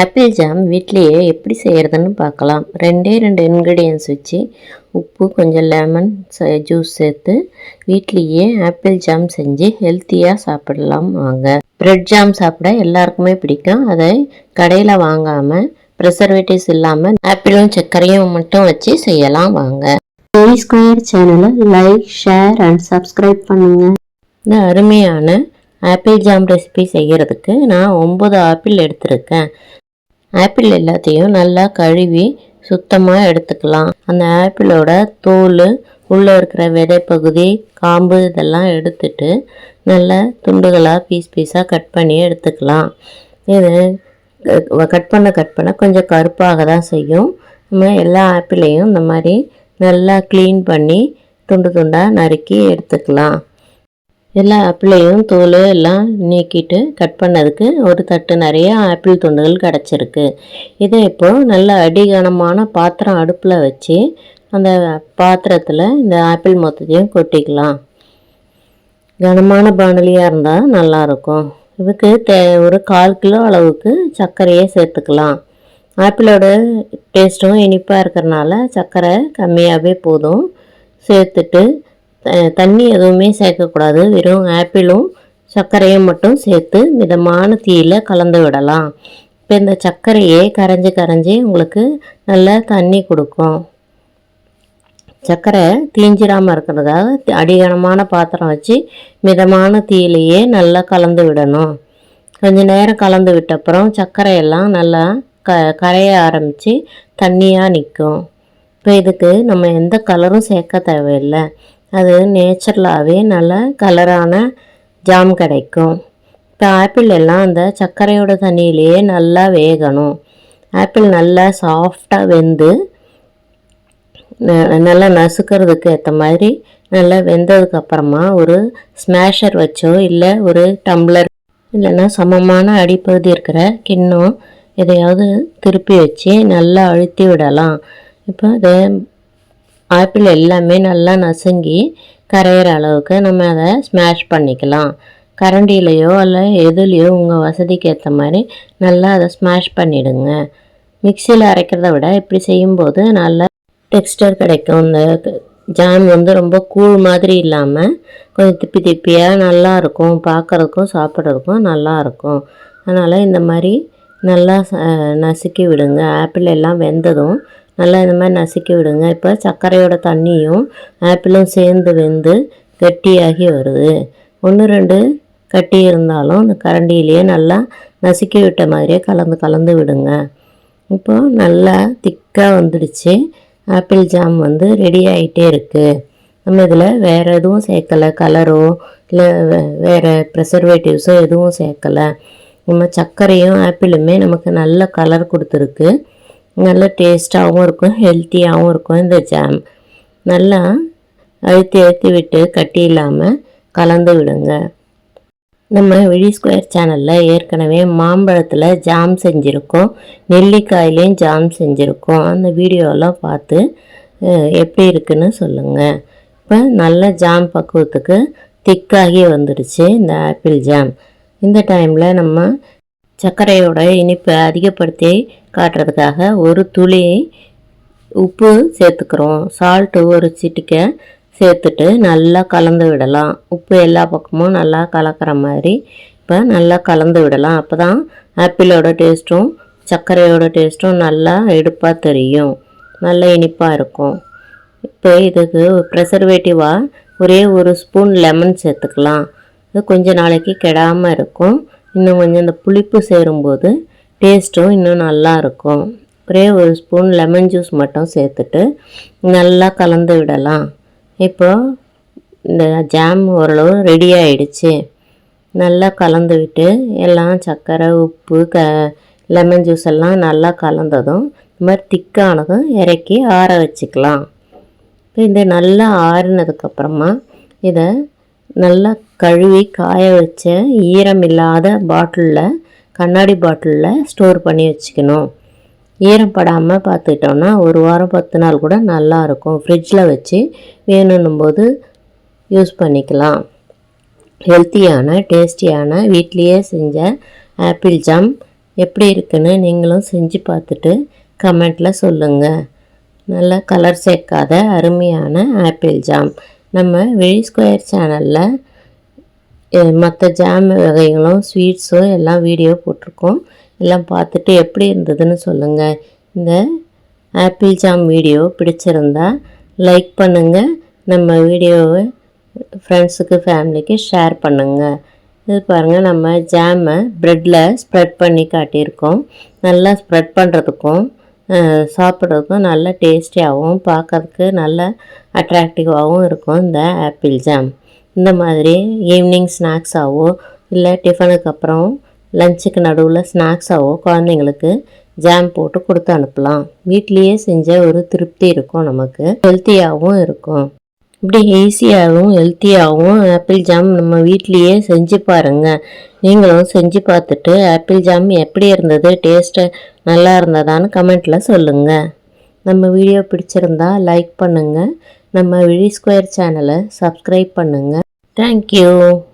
Apple jam வீட்லேயே எப்படி செய்கிறதுன்னு பார்க்கலாம். ரெண்டே ரெண்டு இன்க்ரீடியன்ஸ் வச்சு உப்பு கொஞ்சம் லெமன் ஜூஸ் சேர்த்து வீட்லேயே ஆப்பிள் ஜாம் செஞ்சு ஹெல்த்தியாக சாப்பிடலாம் வாங்க. பிரெட் ஜாம் சாப்பிட எல்லாருக்குமே பிடிக்கும். அதை கடையில் வாங்காமல் ப்ரிசர்வேட்டிவ்ஸ் இல்லாமல் ஆப்பிளும் சர்க்கரையும் மட்டும் வச்சு செய்யலாம் வாங்க. ஏ ஸ்கொயர் சேனலை லைக் ஷேர் அண்ட் சப்ஸ்கிரைப் பண்ணுங்க. இந்த அருமையான ஆப்பிள் ஜாம் ரெசிபி செய்கிறதுக்கு நான் ஒம்பது ஆப்பிள் எடுத்திருக்கேன். ஆப்பிள் எல்லாத்தையும் நல்லா கழுவி சுத்தமாக எடுத்துக்கலாம். அந்த ஆப்பிளோட தோல் உள்ளே இருக்கிற விதை பகுதி காம்பு இதெல்லாம் எடுத்துட்டு நல்லா துண்டுகளாக பீஸ் பீஸாக கட் பண்ணி எடுத்துக்கலாம். இது கட் பண்ண கட் பண்ண கொஞ்சம் கருப்பாக தான் செய்யும். நம்ம எல்லா ஆப்பிளையும் இந்த மாதிரி நல்லா க்ளீன் பண்ணி துண்டு துண்டாக நறுக்கி எடுத்துக்கலாம். எல்லா ஆப்பிளையும் தோல் எல்லாம் நீக்கிட்டு கட் பண்ணதுக்கு ஒரு தட்டு நிறைய ஆப்பிள் துண்டுகள் கிடச்சிருக்கு. இதை இப்போது நல்ல அடிகனமான பாத்திரம் அடுப்பில் வச்சு அந்த பாத்திரத்தில் இந்த ஆப்பிள் மொத்தத்தையும் கொட்டிக்கலாம். கனமான பானலியாக இருந்தால் நல்லாயிருக்கும் இதுக்கு தே ஒரு கால் கிலோ அளவுக்கு சர்க்கரையை சேர்த்துக்கலாம். ஆப்பிளோட டேஸ்ட்டும் இனிப்பாக இருக்கிறனால சர்க்கரை கம்மியாகவே போதும். சேர்த்துட்டு தண்ணி எதுவுமே சேர்க்கக்கூடாது. வெறும் ஆப்பிளும் சர்க்கரையும் மட்டும் சேர்த்து மிதமான தீயில் கலந்து விடலாம். இப்போ இந்த சர்க்கரையே கரைஞ்சி கரைஞ்சி உங்களுக்கு நல்ல தண்ணி கொடுக்கும். சர்க்கரை தீஞ்சிடாமல் இருக்கிறதுக்காக அடிகனமான பாத்திரம் வச்சு மிதமான தீயிலேயே நல்லா கலந்து விடணும். கொஞ்ச நேரம் கலந்து விட்ட அப்புறம் நல்லா க கரைய ஆரம்பித்து தண்ணியாக நிற்கும். இப்போ இதுக்கு நம்ம எந்த கலரும் சேர்க்க தேவையில்லை. அது நேச்சுரலாகவே நல்ல கலரான ஜாம் கிடைக்கும். இப்போ ஆப்பிள் எல்லாம் அந்த சர்க்கரையோட தண்ணியிலேயே நல்லா வேகணும். ஆப்பிள் நல்லா சாஃப்டாக வெந்து ந- நல்லா நசுக்கிறதுக்கு ஏற்ற மாதிரி நல்லா வெந்ததுக்கப்புறமா ஒரு ஸ்மேஷர் வச்சோ இல்லை ஒரு டம்ளர் இல்லைன்னா சமமான அடிப்பகுதி இருக்கிற கிண்ணம் எதையாவது திருப்பி வச்சு நல்லா அழுத்தி விடலாம். இப்போ அதை ஆப்பிள் எல்லாமே நல்லா நசுங்கி கரையிற அளவுக்கு நம்ம அதை ஸ்மாஷ் பண்ணிக்கலாம். கரண்டிலையோ இல்லை எதுலேயோ உங்கள் வசதிக்கு ஏற்ற மாதிரி நல்லா அதை ஸ்மாஷ் பண்ணிடுங்க. மிக்சியில் அரைக்கிறத விட இப்படி செய்யும்போது நல்ல டெக்ஸ்டர் கிடைக்கும். இந்த ஜாம் வந்து ரொம்ப கூழ் மாதிரி இல்லாமல் கொஞ்சம் திப்பி திப்பியாக நல்லா இருக்கும். பார்க்குறதுக்கும் சாப்பிட்றதுக்கும் நல்லா இருக்கும். அதனால் இந்த மாதிரி நல்லா ச- நசுக்கி விடுங்க. ஆப்பிள் எல்லாம் வெந்ததும் நல்லா இந்த மாதிரி நசுக்கி விடுங்க. இப்போ சர்க்கரையோட தண்ணியும் ஆப்பிளும் சேர்ந்து வெந்து கட்டியாகி வருது. ஒன்று ரெண்டு கட்டி இருந்தாலும் இந்த கரண்டியிலேயே நல்லா நசுக்கி விட்ட மாதிரியே கலந்து கலந்து விடுங்க. இப்போ நல்லா திக்காக வந்துடுச்சு. ஆப்பிள் ஜாம் வந்து ரெடி ஆகிட்டே இருக்குது நம்ம இதில் வேறு எதுவும் சேர்க்கலை. கலரோ இல்லை வேறு ப்ரெசர்வேட்டிவ்ஸோ எதுவும் சேர்க்கலை. நம்ம சர்க்கரையும் ஆப்பிளுமே நமக்கு நல்ல கலர் கொடுத்துருக்கு. நல்ல டேஸ்ட்டாகவும் இருக்கும் ஹெல்த்தியாகவும் இருக்கும். இந்த ஜாம் நல்லா அழுத்தி அழுத்தி விட்டு கட்டி இல்லாமல் கலந்து விடுங்க. நம்ம விழி ஸ்கொயர் சேனலில் ஏற்கனவே மாம்பழத்தில் ஜாம் செஞ்சுருக்கோம். நெல்லிக்காயிலையும் ஜாம் செஞ்சுருக்கோம். அந்த வீடியோலாம் பார்த்து எப்படி இருக்குன்னு சொல்லுங்கள் இப்போ நல்ல ஜாம் பக்குவத்துக்கு திக்காகி வந்துடுச்சு இந்த ஆப்பிள் ஜாம் இந்த டைமில் நம்ம சர்க்கரையோட இனிப்பை அதிகப்படுத்தி காட்டுறதுக்காக ஒரு துளி உப்பு சேர்த்துக்கிறோம். சால்ட்டு ஒரு சிட்டிக்கை சேர்த்துட்டு நல்லா கலந்து விடலாம். உப்பு எல்லா பக்கமும் நல்லா கலக்கிற மாதிரி இப்போ நல்லா கலந்து விடலாம். அப்போ தான் ஆப்பிளோட டேஸ்ட்டும் சர்க்கரையோட டேஸ்ட்டும் நல்லா எடுப்பாக தெரியும். நல்ல இனிப்பாக இருக்கும். இப்போ இதுக்கு ப்ரெசர்வேட்டிவாக ஒரே ஒரு ஸ்பூன் லெமன் சேர்த்துக்கலாம். இது கொஞ்ச நாளைக்கு கெடாமல் இருக்கும். இன்னும் கொஞ்சம் இந்த புளிப்பு சேரும்போது டேஸ்ட்டும் இன்னும் நல்லா இருக்கும் ஒரே ஒரு ஸ்பூன் லெமன் ஜூஸ் மட்டும் சேர்த்துட்டு நல்லா கலந்து விடலாம். இப்போது இந்த ஜாம் ஓரளவு ரெடி ஆயிடுச்சு. நல்லா கலந்து விட்டு எல்லாம் சர்க்கரை உப்பு க லெமன் ஜூஸ் எல்லாம் நல்லா கலந்ததும் இந்த மாதிரி திக்கானதும் இறக்கி ஆற வச்சுக்கலாம். இப்போ இந்த நல்லா ஆறினதுக்கப்புறமா இதை நல்லா கழுவி காய வச்ச ஈரம் இல்லாத பாட்டிலில் கண்ணாடி பாட்டிலில் ஸ்டோர் பண்ணி வச்சுக்கணும். ஈரம் படாமல் பார்த்துக்கிட்டோம்னா ஒரு வாரம் பத்து நாள் கூட நல்லாயிருக்கும். ஃப்ரிட்ஜில் வச்சு வேணும் போது யூஸ் பண்ணிக்கலாம். ஹெல்த்தியான டேஸ்டியான வீட்லேயே செஞ்ச ஆப்பிள் ஜாம் எப்படி இருக்குன்னு நீங்களும் செஞ்சு பார்த்துட்டு கமெண்ட்டில் சொல்லுங்கள் நல்ல கலர் சேர்க்காத அருமையான ஆப்பிள் ஜாம். நம்ம விழி ஸ்கொயர் சேனலில் மற்ற ஜாம் வகைகளும் ஸ்வீட்ஸும் எல்லாம் வீடியோ போட்டிருக்கோம். எல்லாம் பார்த்துட்டு எப்படி இருந்ததுன்னு சொல்லுங்கள் இந்த ஆப்பிள் ஜாம் வீடியோ பிடிச்சிருந்தா லைக் பண்ணுங்கள் நம்ம வீடியோவை ஃப்ரெண்ட்ஸுக்கு ஃபேமிலிக்கு ஷேர் பண்ணுங்கள் இது பாருங்கள் நம்ம ஜாமை ப்ரெட்டில் ஸ்ப்ரெட் பண்ணி காட்டியிருக்கோம். நல்லா ஸ்ப்ரெட் பண்ணுறதுக்கும் சாப்பிட்றதுக்கும் நல்ல டேஸ்டியாகவும் பார்க்கறதுக்கு நல்ல அட்ராக்டிவாகவும் இருக்கும் இந்த ஆப்பிள் ஜாம் இந்த மாதிரி ஈவினிங் ஸ்நாக்ஸாகவோ இல்லை டிஃபனுக்கு அப்புறம் லஞ்சுக்கு நடுவில் ஸ்நாக்ஸாகவோ குழந்தைங்களுக்கு ஜாம் போட்டு கொடுத்து அனுப்பலாம். வீட்லேயே செஞ்ச ஒரு திருப்தி இருக்கும் நமக்கு. ஹெல்த்தியாகவும் இருக்கும். இப்படி ஈஸியாகவும் ஹெல்த்தியாகவும் ஆப்பிள் ஜாம் நம்ம வீட்லேயே செஞ்சு பாருங்கள் நீங்களும் செஞ்சு பார்த்துட்டு ஆப்பிள் ஜாம் எப்படி இருந்தது டேஸ்ட்டு நல்லா இருந்ததான்னு கமெண்ட்டில் சொல்லுங்கள் நம்ம வீடியோ பிடிச்சிருந்தா லைக் பண்ணுங்கள் நம்ம விழி ஸ்கொயர் சேனலை சப்ஸ்கிரைப் பண்ணுங்கள் Thank you.